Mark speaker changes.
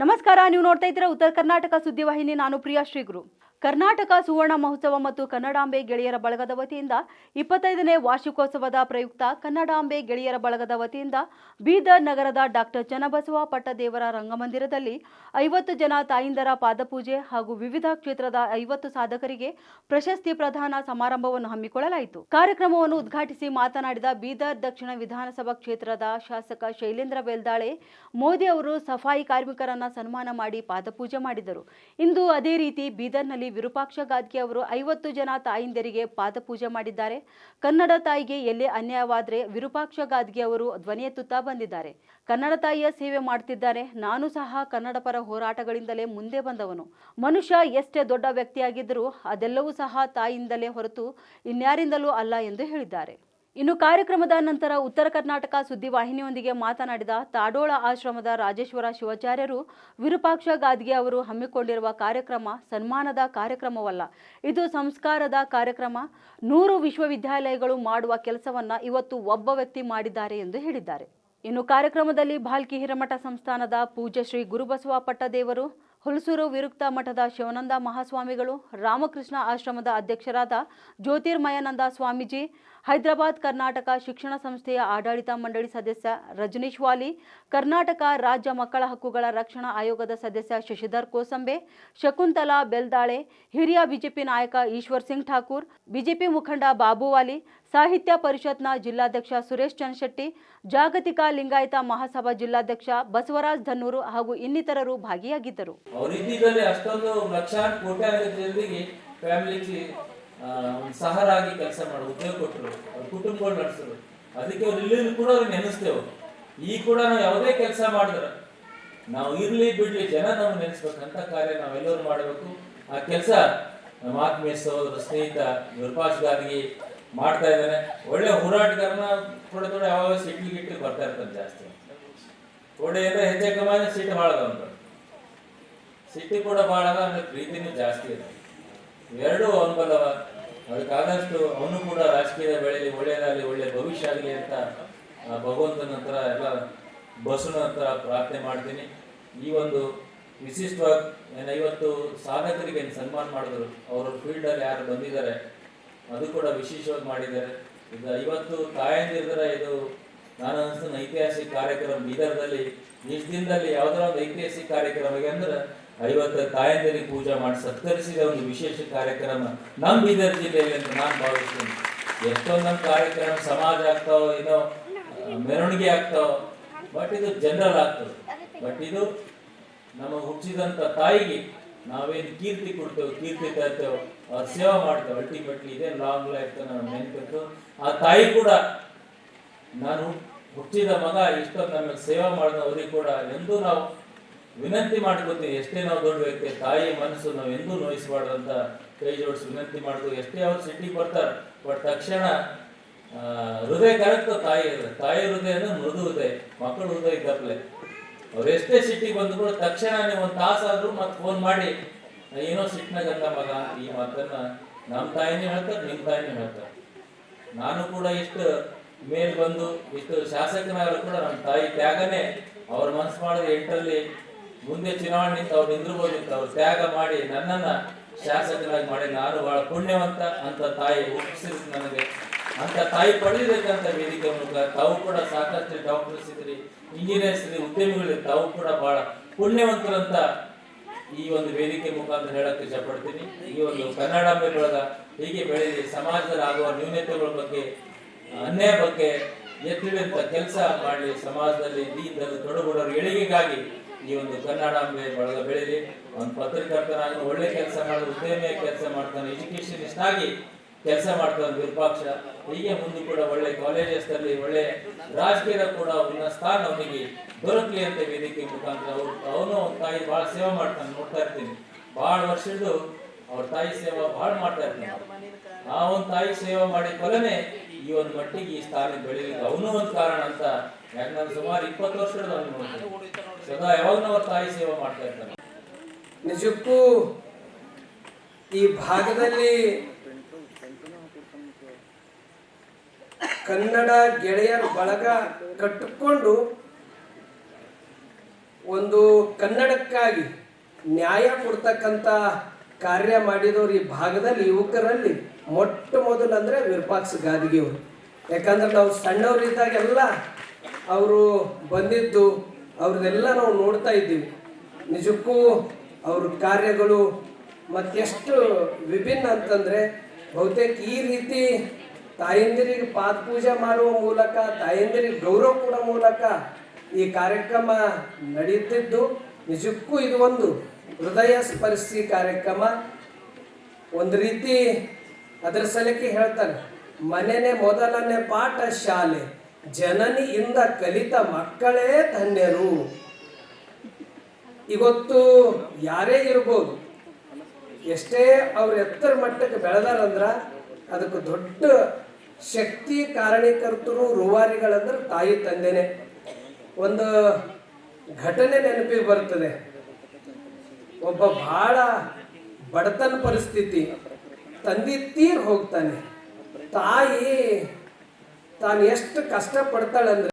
Speaker 1: ನಮಸ್ಕಾರ ನೀವು ನೋಡ್ತಾ ಇದ್ದೀರಾ ಉತ್ತರ ಕರ್ನಾಟಕ ಸುದ್ದಿವಾಹಿನಿ ನಾನು ಪ್ರಿಯಾ ಶ್ರೀಗುರು. ಕರ್ನಾಟಕ ಸುವರ್ಣ ಮಹೋತ್ಸವ ಮತ್ತು ಕನ್ನಡಾಂಬೆ ಗೆಳೆಯರ ಬಳಗದ ವತಿಯಿಂದ ಇಪ್ಪತ್ತೈದನೇ ವಾರ್ಷಿಕೋತ್ಸವದ ಪ್ರಯುಕ್ತ ಕನ್ನಡಾಂಬೆ ಗೆಳೆಯರ ಬಳಗದ ವತಿಯಿಂದ ಬೀದರ್ ನಗರದ ಡಾಕ್ಟರ್ ಚನ್ನಬಸವ ಪಟ್ಟದೇವರ ರಂಗಮಂದಿರದಲ್ಲಿ ಐವತ್ತು ಜನ ತಾಯಿಂದರ ಪಾದಪೂಜೆ ಹಾಗೂ ವಿವಿಧ ಕ್ಷೇತ್ರದ ಐವತ್ತು ಸಾಧಕರಿಗೆ ಪ್ರಶಸ್ತಿ ಪ್ರದಾನ ಸಮಾರಂಭವನ್ನು ಹಮ್ಮಿಕೊಳ್ಳಲಾಯಿತು. ಕಾರ್ಯಕ್ರಮವನ್ನು ಉದ್ಘಾಟಿಸಿ ಮಾತನಾಡಿದ ಬೀದರ್ ದಕ್ಷಿಣ ವಿಧಾನಸಭಾ ಕ್ಷೇತ್ರದ ಶಾಸಕ ಶೈಲೇಂದ್ರ ಬೆಲ್ದಾಳೆ, ಮೋದಿ ಅವರು ಸಫಾಯಿ ಕಾರ್ಮಿಕರನ್ನ ಸನ್ಮಾನ ಮಾಡಿ ಪಾದಪೂಜೆ ಮಾಡಿದರು. ಇಂದು ಅದೇ ರೀತಿ ಬೀದರ್ನಲ್ಲಿ ವಿರೂಪಾಕ್ಷ ಗಾದ್ಗೆ ಅವರು ಐವತ್ತು ಜನ ತಾಯಿಂದರಿಗೆ ಪಾದಪೂಜೆ ಮಾಡಿದ್ದಾರೆ. ಕನ್ನಡ ತಾಯಿಗೆ ಎಲ್ಲೇ ಅನ್ಯಾಯವಾದರೆ ವಿರೂಪಾಕ್ಷ ಗಾದ್ಗೆ ಅವರು ಧ್ವನಿ ಎತ್ತುತ್ತಾ ಬಂದಿದ್ದಾರೆ. ಕನ್ನಡ ತಾಯಿಯ ಸೇವೆ ಮಾಡ್ತಿದ್ದಾರೆ. ನಾನು ಸಹ ಕನ್ನಡ ಪರ ಹೋರಾಟಗಳಿಂದಲೇ ಮುಂದೆ ಬಂದವನು. ಮನುಷ್ಯ ಎಷ್ಟೇ ದೊಡ್ಡ ವ್ಯಕ್ತಿಯಾಗಿದ್ದರೂ ಅದೆಲ್ಲವೂ ಸಹ ತಾಯಿಯಿಂದಲೇ ಹೊರತು ಇನ್ಯಾರಿಂದಲೂ ಅಲ್ಲ ಎಂದು ಹೇಳಿದ್ದಾರೆ. ಇನ್ನು ಕಾರ್ಯಕ್ರಮದ ನಂತರ ಉತ್ತರ ಕರ್ನಾಟಕ ಸುದ್ದಿವಾಹಿನಿಯೊಂದಿಗೆ ಮಾತನಾಡಿದ ತಾಡೋಳ ಆಶ್ರಮದ ರಾಜೇಶ್ವರ ಶಿವಾಚಾರ್ಯರು, ವಿರೂಪಾಕ್ಷ ಗಾದ್ಗೆ ಅವರು ಹಮ್ಮಿಕೊಂಡಿರುವ ಕಾರ್ಯಕ್ರಮ ಸನ್ಮಾನದ ಕಾರ್ಯಕ್ರಮವಲ್ಲ. ಇದು ಸಂಸ್ಕಾರದ ಕಾರ್ಯಕ್ರಮ. ನೂರು ವಿಶ್ವವಿದ್ಯಾಲಯಗಳು ಮಾಡುವ ಕೆಲಸವನ್ನ ಇವತ್ತು ಒಬ್ಬ ವ್ಯಕ್ತಿ ಮಾಡಿದ್ದಾರೆ ಎಂದು ಹೇಳಿದ್ದಾರೆ. ಇನ್ನು ಕಾರ್ಯಕ್ರಮದಲ್ಲಿ ಭಾಲ್ಕಿ ಹಿರಮಠ ಸಂಸ್ಥಾನದ ಪೂಜ್ಯ ಶ್ರೀ ಗುರುಬಸವ ಪಟ್ಟದೇವರು, ಹುಲಸೂರು ವಿರುಕ್ತ ಮಠದ ಶಿವನಂದ ಮಹಾಸ್ವಾಮಿಗಳು, ರಾಮಕೃಷ್ಣ ಆಶ್ರಮದ ಅಧ್ಯಕ್ಷರಾದ ಜ್ಯೋತಿರ್ಮಯಾನಂದ ಸ್ವಾಮೀಜಿ ಹೈದರಾಬಾದ್ ಕರ್ನಾಟಕ ಶಿಕ್ಷಣ ಸಂಸ್ಥೆಯ ಆಡಳಿತ ಮಂಡಳಿ ಸದಸ್ಯ ರಜನೀಶ್ ವಾಲಿ, ಕರ್ನಾಟಕ ರಾಜ್ಯ ಮಕ್ಕಳ ಹಕ್ಕುಗಳ ರಕ್ಷಣಾ ಆಯೋಗದ ಸದಸ್ಯ ಶಶಿಧರ್ ಕೋಸಂಬೆ, ಶಕುಂತಲಾ ಬೆಲ್ದಾಳೆ, ಹಿರಿಯ ಬಿಜೆಪಿ ನಾಯಕ ಈಶ್ವರ್ ಸಿಂಗ್ ಠಾಕೂರ್, ಬಿಜೆಪಿ ಮುಖಂಡ ಬಾಬುವಾಲಿ ಸಾಹಿತ್ಯ ಪರಿಷತ್ನ ಜಿಲ್ಲಾಧ್ಯಕ್ಷ ಸುರೇಶ್ ಚನ್ಶೆಟ್ಟಿ ಜಾಗತಿಕ ಲಿಂಗಾಯತ ಮಹಾಸಭಾ ಜಿಲ್ಲಾಧ್ಯಕ್ಷ ಬಸವರಾಜ್ ಧನ್ನೂರು ಹಾಗೂ ಇನ್ನಿತರರು ಭಾಗಿಯಾಗಿದ್ದರು.
Speaker 2: ಸಹರಾಗಿ ಕೆಲಸ ಮಾಡಿ ಉದ್ಯೋಗ ಕೊಟ್ಟರು, ಅವ್ರ ಕುಟುಂಬಗಳು ನಡೆಸಿದ್ರು. ಅದಕ್ಕೆ ಅವ್ರು ಇಲ್ಲಿ ಕೂಡ ಅವ್ರಿಗೆ ನೆನೆಸ್ತೇವೆ ಈ ಕೂಡ ನಾವು ಯಾವುದೇ ಕೆಲಸ ಮಾಡಿದ್ರೆ ನಾವು ಇರ್ಲಿ ಬಿಡ್ಲಿ ಜನ ನಾವು ನೆನೆಸ್ಬೇಕಂತ ಕಾರ್ಯ ನಾವೆಲ್ಲರೂ ಮಾಡಬೇಕು. ಆ ಕೆಲಸ ನಮ್ಮ ಆತ್ಮೀಯ ಸಹೋದರ ಸ್ನೇಹಿತ ನಿರ್ಪಾಸ್ ಗಾರ್ಗಿ ಮಾಡ್ತಾ ಇದ್ದಾನೆ. ಒಳ್ಳೆ ಹೋರಾಟಗಾರನ ಥೋಡೆ ಥೋಡೆ ಯಾವಾಗ ಸಿಟ್ಲಿ ಗಿಟ್ಲಿ ಬರ್ತಾ ಇರ್ತಾನೆ ಜಾಸ್ತಿ. ಥೋಡೆ ಅಂದ್ರೆ ಹೆಜ್ಜೆ ಕಮಾನ ಸಿಟ್ಟು ಅಂತ ಸಿಟ್ಟು ಕೂಡ ಬಾಳದ ಅದ ಅಂದ್ರೆ ಪ್ರೀತಿನೂ ಜಾಸ್ತಿ ಇದೆ. ಎರಡೂ ಅವನಬಲ್ಲವ ಅದಕ್ಕಾದಷ್ಟು ಅವನು ಕೂಡ ರಾಜಕೀಯ ಬೆಳೆಯಲ್ಲಿ ಒಳ್ಳೆಯದಾಗಲಿ, ಒಳ್ಳೆ ಭವಿಷ್ಯ ಆಗಲಿ ಅಂತ ಭಗವಂತನ ಹತ್ರ ಎಲ್ಲ ಬಸವನ ಹತ್ರ ಪ್ರಾರ್ಥನೆ ಮಾಡ್ತೀನಿ. ಈ ಒಂದು ವಿಶಿಷ್ಟವಾಗಿ, ಏನು ಇವತ್ತು ಸಾಧಕರಿಗೆ ಏನು ಸನ್ಮಾನ ಮಾಡಿದ್ರು, ಅವರ ಫೀಲ್ಡಲ್ಲಿ ಯಾರು ಬಂದಿದ್ದಾರೆ, ಅದು ಕೂಡ ವಿಶೇಷವಾಗಿ ಮಾಡಿದ್ದಾರೆ. ಈಗ ಇವತ್ತು ತಾಯಂದಿರ್ದರೆ ಇದು ನಾನು ಅನ್ಸ್ತೇನೆ ಐತಿಹಾಸಿಕ ಕಾರ್ಯಕ್ರಮ ಬೀದರ್ದಲ್ಲಿ, ಇಷ್ಟು ದಿನದಲ್ಲಿ ಯಾವುದಾದ್ರು ಐತಿಹಾಸಿಕ ಕಾರ್ಯಕ್ರಮ ಅಂದ್ರೆ ಐವತ್ತು ತಾಯಂದಿರಿಗೆ ಪೂಜೆ ಮಾಡಿ ಸತ್ಕರಿಸಿದ ಒಂದು ವಿಶೇಷ ಕಾರ್ಯಕ್ರಮ ನಮ್ಮ ಬೀದರ್ ಜಿಲ್ಲೆಯಲ್ಲಿ ಅಂತ ನಾನು ಭಾವಿಸ್ತೀನಿ. ಎಷ್ಟೊಂದೊಂದು ಕಾರ್ಯಕ್ರಮ ಸಮಾಜ ಆಗ್ತಾವೋ ಏನೋ ಮೆರವಣಿಗೆ ಆಗ್ತಾವ ಬಟ್ ಇದು ಜನರಲ್ ಆಗ್ತದೆ. ಬಟ್ ಇದು ನಮ್ಮ ಹುಟ್ಟಿದಂಥ ತಾಯಿಗೆ ನಾವೇನು ಕೀರ್ತಿ ಕೊಡ್ತೇವೆ, ಕೀರ್ತಿ ತರ್ತೇವೆ, ಅವ್ರ ಸೇವೆ ಮಾಡ್ತೇವೆ ಅಲ್ಟಿಮೇಟ್ಲಿ ಇದೆ ಲಾಂಗ್ ಲೈಫ್ ನಾವು ನೆನಪಿಟ್ಟು ಆ ತಾಯಿ ಕೂಡ ನಾನು ಹುಟ್ಟಿದ ಮಗ ಇಷ್ಟೊಂದು ನಮಗೆ ಸೇವೆ ಮಾಡಿದ ಅವರಿಗೆ ಕೂಡ ಎಂದು ನಾವು ವಿನಂತಿ ಮಾಡ್ಕೊತೀವಿ ಎಷ್ಟೇ ನಾವು ದೊಡ್ಡ ವ್ಯಕ್ತಿ, ತಾಯಿ ಮನಸ್ಸು ನಾವು ಎಂದೂ ನೋಯಿಸಬಾರ್ದಂತ ಕೈ ಜೋಡಿಸಿ ವಿನಂತಿ ಮಾಡಿದ್ವಿ ಎಷ್ಟೇ ಅವ್ರು ಸಿಟ್ಟಿಗೆ ಬರ್ತಾರೆ, ಬಟ್ ತಕ್ಷಣ ಹೃದಯ ಕರೆಕ್ಟ್ ತಾಯಿ ತಾಯಿ ಹೃದಯ ಅಂದ್ರೆ ಮೃದು ಹೃದಯ, ಮಕ್ಕಳ ಹೃದಯ ಇದ್ದಪ್ಲೆ ಅವ್ರು ಎಷ್ಟೇ ಸಿಟ್ಟಿಗೆ ಬಂದು ಕೂಡ ತಕ್ಷಣ ನೀವು ಒಂದು ತಾಸಾದ್ರೂ ಮತ್ತೆ ಫೋನ್ ಮಾಡಿ, ಏನೋ ಸಿಟ್ಟಿನಾಗ ಮಗ, ಈ ಮಾತನ್ನ ನಮ್ಮ ತಾಯಿನೇ ಹೇಳ್ತಾರೆ ನಿಮ್ಮ ತಾಯಿನೇ ಹೇಳ್ತಾರೆ. ನಾನು ಕೂಡ ಇಷ್ಟು ಮೇಲ್ ಬಂದು, ಇಷ್ಟು ಶಾಸಕನಾಗಲು ಕೂಡ ನಮ್ಮ ತಾಯಿ ತ್ಯಾಗನೇ, ಅವ್ರ ಮನಸ್ಸು ಮಾಡಿದ ಎಂಟರಲ್ಲಿ ಮುಂದೆ ಚುನಾವಣೆ ನಿಂತು ಅವ್ರು ನಿಂದ್ರಬೋದಿತ್ತು ಅವ್ರು ತ್ಯಾಗ ಮಾಡಿ ನನ್ನನ್ನ ಶಾಸಕನಾಗಿ ಮಾಡಿ ನಾನು ಬಹಳ ಪುಣ್ಯವಂತ ಅಂತ ತಾಯಿ ಒಪ್ಪಿಸಿದ್ರು ನನಗೆ. ಅಂತ ತಾಯಿ ಪಡೆಯಬೇಕಂತ ವೇದಿಕೆ ಮೂಲಕ ತಾವು ಕೂಡ ಸಾಕಷ್ಟು ಡಾಕ್ಟರ್ಸ್ ಇದ್ರಿ ಇಂಜಿನಿಯರ್ಸ್ ಇದ್ರಿ ಉದ್ಯಮಿಗಳು ತಾವು ಕೂಡ ಬಹಳ ಪುಣ್ಯವಂತರಂತ ಈ ಒಂದು ವೇದಿಕೆ ಮುಖಾಂತರ ಹೇಳಕ್ಕೆ ಇಷ್ಟಪಡ್ತೀನಿ. ಈ ಒಂದು ಕನ್ನಡ ಬಳಗ ಹೀಗೆ ಬೆಳೆದಿ ಸಮಾಜದಲ್ಲಿ ಆಗುವ ನ್ಯೂನತೆಗಳ ಬಗ್ಗೆ ಅನ್ಯಾಯ ಬಗ್ಗೆ ಎತ್ತಿಡುವಂತ ಕೆಲಸ ಮಾಡಲಿ, ಸಮಾಜದಲ್ಲಿ ದೀನದಲ್ಲಿ ತೊಡಗುಡೋರ ಏಳಿಗೆಗಾಗಿ ಈ ಒಂದು ಕನ್ನಡಾಂಬೆ ಬಳಗ ಬೆಳೆದಿ ಒಂದು ಪತ್ರಕರ್ತನಾಗಿ ಒಳ್ಳೆ ಕೆಲಸ ಮಾಡಿ ಉದ್ಯಮಿಯ ಕೆಲಸ ಮಾಡ್ತಾನೆ ಎಜುಕೇಶನಿಸ್ಟ್ ಆಗಿ ಕೆಲಸ ಮಾಡ್ತಾನೆ ವಿರೂಪಾಕ್ಷ. ಹೀಗೆ ಮುಂದೆ ಕೂಡ ಒಳ್ಳೆ ಕಾಲೇಜಸ್ ಅಲ್ಲಿ ಒಳ್ಳೆ ರಾಜಕೀಯದ ಕೂಡ ಅವನ ಸ್ಥಾನ ಅವನಿಗೆ ದೊರಕಲಿ ಅಂತ ವೇದಿಕೆ ಮುಖಾಂತರ ಅವರು ಅವನು ತಾಯಿ ಬಹಳ ಸೇವೆ ಮಾಡ್ತಾನೆ, ನೋಡ್ತಾ ಇರ್ತೀನಿ. ಬಹಳ ವರ್ಷದ್ದು ಅವ್ರ ತಾಯಿ ಸೇವಾ ಬಹಳ ಮಾಡ್ತಾ ಇರ್ತೀನಿ. ಆ ಒಂದು ತಾಯಿ ಸೇವಾ ಮಾಡಿ ಫಲನೇ ಈ ಮಟ್ಟಿಗೆ ಈ ಸ್ಥಾನ ಬೆಳೆಯಲಿಕ್ಕೆ ಅವನು ಒಂದು ಕಾರಣ ಅಂತ ಯಾಕೆ ನಾನು ಸುಮಾರು ಇಪ್ಪತ್ತು ವರ್ಷದ ಸದಾ ಯಾವಾಗ ತಾಯಿ ಸೇವೆ ಮಾಡ್ತಾ ಇರ್ತಾನೆ
Speaker 3: ನಿಜಕ್ಕೂ ಈ ಭಾಗದಲ್ಲಿ ಕನ್ನಡ ಗೆಳೆಯರ ಬಳಗ ಕಟ್ಟಿಕೊಂಡು ಒಂದು ಕನ್ನಡಕ್ಕಾಗಿ ನ್ಯಾಯ ಕೊಡ್ತಕ್ಕಂಥ ಕಾರ್ಯ ಮಾಡಿದವರು ಈ ಭಾಗದಲ್ಲಿ ಯುವಕರಲ್ಲಿ ಮೊಟ್ಟ ಮೊದಲು ಅಂದರೆ ವಿರೂಪಾಕ್ಷ ಗಾದಿಗೆಯವರು ಯಾಕಂದ್ರೆ ನಾವು ಸಣ್ಣವರಿದ್ದಾಗೆಲ್ಲ ಅವರು ಬಂದಿದ್ದು, ಅವ್ರನ್ನೆಲ್ಲ ನಾವು ನೋಡ್ತಾ ಇದ್ದೀವಿ. ನಿಜಕ್ಕೂ ಅವ್ರ ಕಾರ್ಯಗಳು ಮತ್ತೆಷ್ಟು ವಿಭಿನ್ನ ಅಂತಂದರೆ ಬಹುತೇಕ ಈ ರೀತಿ ತಾಯಂದಿರಿಗೆ ಪಾದ ಪೂಜೆ ಮಾಡುವ ಮೂಲಕ, ತಾಯಂದಿರಿಗೆ ಗೌರವ ಕೊಡೋ ಮೂಲಕ ಈ ಕಾರ್ಯಕ್ರಮ ನಡೆಯುತ್ತಿದ್ದು ನಿಜಕ್ಕೂ ಇದು ಒಂದು ಹೃದಯ ಸ್ಪರ್ಶಿ ಕಾರ್ಯಕ್ರಮ ಒಂದು ರೀತಿ ಅದರ ಸಲಕ್ಕೆ ಹೇಳ್ತಾರೆ ಮನೆನೇ ಮೊದಲನೇ ಪಾಠ ಶಾಲೆ, ಜನನಿಯಿಂದ ಕಲಿತ ಮಕ್ಕಳೇ ಧನ್ಯರು. ಇವತ್ತು ಯಾರೇ ಇರ್ಬೋದು, ಎಷ್ಟೇ ಅವ್ರ ಎತ್ತರ ಮಟ್ಟಕ್ಕೆ ಬೆಳೆದಾರಂದ್ರ ಅದಕ್ಕೆ ದೊಡ್ಡ ಶಕ್ತಿ ಕಾರಣೀಕರ್ತರು, ರೂವಾರಿಗಳಂದ್ರೆ ತಾಯಿ ತಂದೆನೆ. ಒಂದು ಘಟನೆ ನೆನಪಿಗೆ ಬರ್ತದೆ. ಒಬ್ಬ ಬಹಳ ಬಡತನ ಪರಿಸ್ಥಿತಿ. ತಂದೆ ತೀರ್ ಹೋಗ್ತಾನೆ. ತಾಯಿ ತಾನು ಎಷ್ಟು ಕಷ್ಟ ಪಡ್ತಾಳಂದ್ರೆ